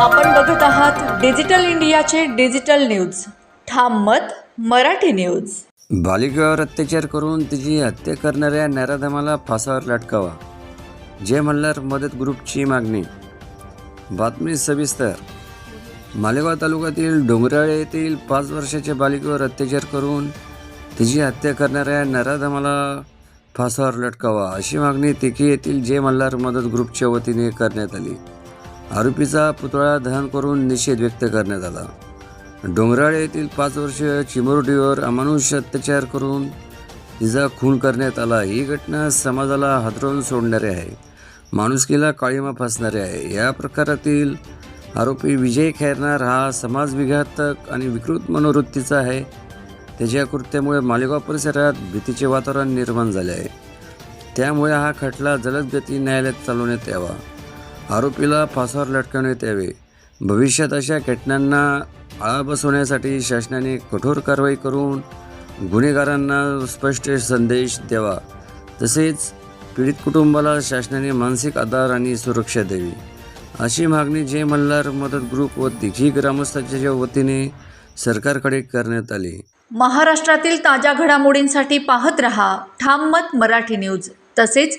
आपण बघत आहात डिजिटल इंडियाचे डिजिटल न्यूज. ठाम मत मराठी न्यूज. बालिकेवर अत्याचार करून तिची हत्या करणाऱ्या नराधमाला फासावर लटकावा. जय मल्हार मदत ग्रुपची मागणी. बातमी सविस्तर. मालेगाव तालुक्यातील डोंगराळे येथील पाच वर्षाच्या बालिकेवर अत्याचार करून तिची हत्या करणाऱ्या नराधमाला फासावर लटकावा अशी मागणी तिकी येथील जय मल्हार मदत ग्रुपच्या वतीने करण्यात आली. आरोपीचा पुतळा दहन करून निषेध व्यक्त करण्यात आला. डोंगराळे येथील पाच वर्ष चिमुरडीवर अमानुष अत्याचार करून तिचा खून करण्यात आला. ही घटना समाजाला हादरवून सोडणारी आहे. माणुसकीला काळीमा फासणारी आहे. या प्रकारातील आरोपी विजय खैरनार हा समाजविघातक आणि विकृत मनोवृत्तीचा आहे. त्याच्या कृत्यामुळे मालेगाव परिसरात भीतीचे वातावरण निर्माण झाले आहे. त्यामुळे हा खटला जलद गती न्यायालयात चालवण्यात यावा. आरोपीला फासावर लटकवण्यात यावे. भविष्यात अशा घटनांना आळा बसवण्यासाठी शासनाने कठोर कारवाई करून गुन्हेगारांना स्पष्ट संदेश द्यावा. तसेच पीडित कुटुंबाला शासनाने मानसिक आधार आणि सुरक्षा द्यावी. अशी मागणी जय मल्हार मदत ग्रुप व दिघी ग्रामस्थांच्या वतीने सरकारकडे करण्यात आली. महाराष्ट्रातील ताज्या घडामोडींसाठी पाहत रहा. ठाम मत मराठी न्यूज. तसेच